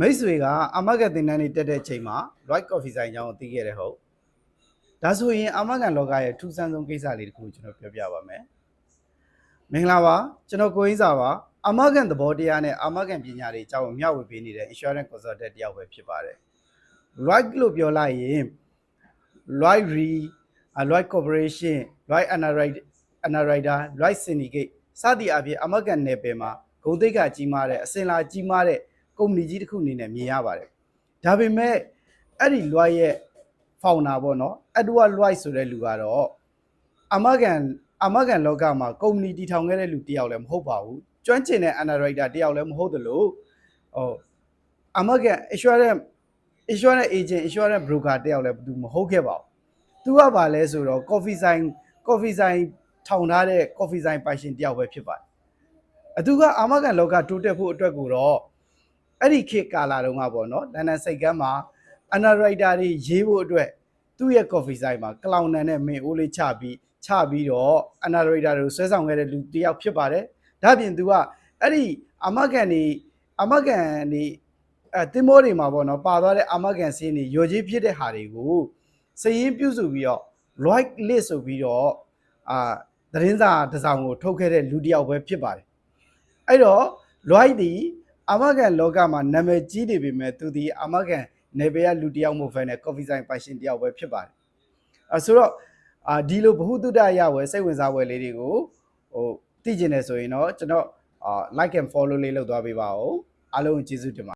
မိတ်ဆွေကအမကတင်တန်းနေတက်တဲ့အချိန်မှာ Right Coffee ဆိုင်အကြောင်းကိုသိခဲ့တယ်ဟုတ်ဒါဆိုရင်အမကန်လောကရဲ့ထူးဆန်းဆုံးကိစ္စလေးတစ်ခုကိုကျွန်တော်ပြောပြပါမယ်မင်္ဂလာပါကျွန်တော်ကိုရင်းစာပါအမကန်သဘောတရားနဲ့အမကန်ပညာတွေအကြောင်းကိုမျှဝေပေးနေတဲ့ insurance consultant တယောက်ပဲဖြစ်ပါတယ် Right လို့ပြောလိုက်ရင် Right Re Right Corporation Right Underwriter Underwriter Right Syndicate စသည့်အပြင်အမကန်နယ်ပယ်မှာဂုဏ်သိက္ခာကြီးမားတဲ့အစင်လာကြီးမားတဲ့ ကုမ္ပဏီကြီးတစ်ခုအနေနဲ့မြင်ရပါတယ်ဒါပေမဲ့အဲ့ဒီ Right ရဲ့ founder ပေါ့နော် Edward Lloyd ဆိုတဲ့လူကတော့အမကန်အမကန်လောကမှာကုမ္ပဏီတည်ထောင်ခဲ့တဲ့လူတစ်ယောက်လည်းမဟုတ်ပါဘူးကျွမ်းကျင်တဲ့ underwriter တစ်ယောက်လည်းမဟုတ်သလိုဟိုအမကန် insurance insurance agent insurance broker တစ်ယောက်လည်းသူမဟုတ်ခဲ့ပါဘူးသူကဘာလဲဆိုတော့ coffee ဆိုင် coffee ဆိုင်ထောင်ထားတဲ့ coffee ဆိုင်ပိုင်ရှင်တစ်ယောက်ပဲဖြစ်ပါတယ်အသူကအမကန်လောကတိုးတက်ဖို့အတွက်ကိုတော့ အဲ့ဒီခေတ်ကာလတုန်းကပေါ့နော်လန်ဒန်စိတ်ကမ်းမှာ underwriter တွေရေးဖို့အတွက်သူ့ရဲ့ coffee ဆိုင်မှာကလောင်နန်နဲ့မင်းအိုးလေးချပြီးချပြီးတော့ underwriter တွေကိုဆွဲဆောင်ခဲ့တဲ့လူတစ်ယောက်ဖြစ်ပါတယ်။ဒါ့အပြင်သူကအဲ့ဒီအမကန်နေအမကန်နေအဲတင်မောတွေမှာပေါ့နော်ပါသွားတဲ့အမကန်စင်းတွေရော်ကြီးဖြစ်တဲ့ဟာတွေကိုစည်ရင်ပြုစုပြီးတော့ right list ဆိုပြီးတော့အာသတင်းစာတစ်စောင်ကိုထုတ်ခဲ့တဲ့လူတစ်ယောက်ပဲဖြစ်ပါတယ်။အဲ့တော့ right ဒီ အမကန်လောကမှာနာမည်ကြီးနေပေမဲ့သူဒီအမကန်နေပယ်ကလူတစ်ယောက်မဟုတ်ဘဲနဲ့ coffee ဆိုင်ပိုင်ရှင်တစ်ယောက်ပဲဖြစ်ပါတယ်။အဲဆိုတော့အာဒီလိုဘ ഹു တုဒ္ဒရဝယ်စိတ်ဝင်စားဝယ်လေးတွေကိုဟိုသိကျင်နေဆိုရင်တော့ကျွန်တော်အာ like and follow လေးလုပ်သွားပေးပါဦးအားလုံးကိုကျေးဇူးတင်ပါ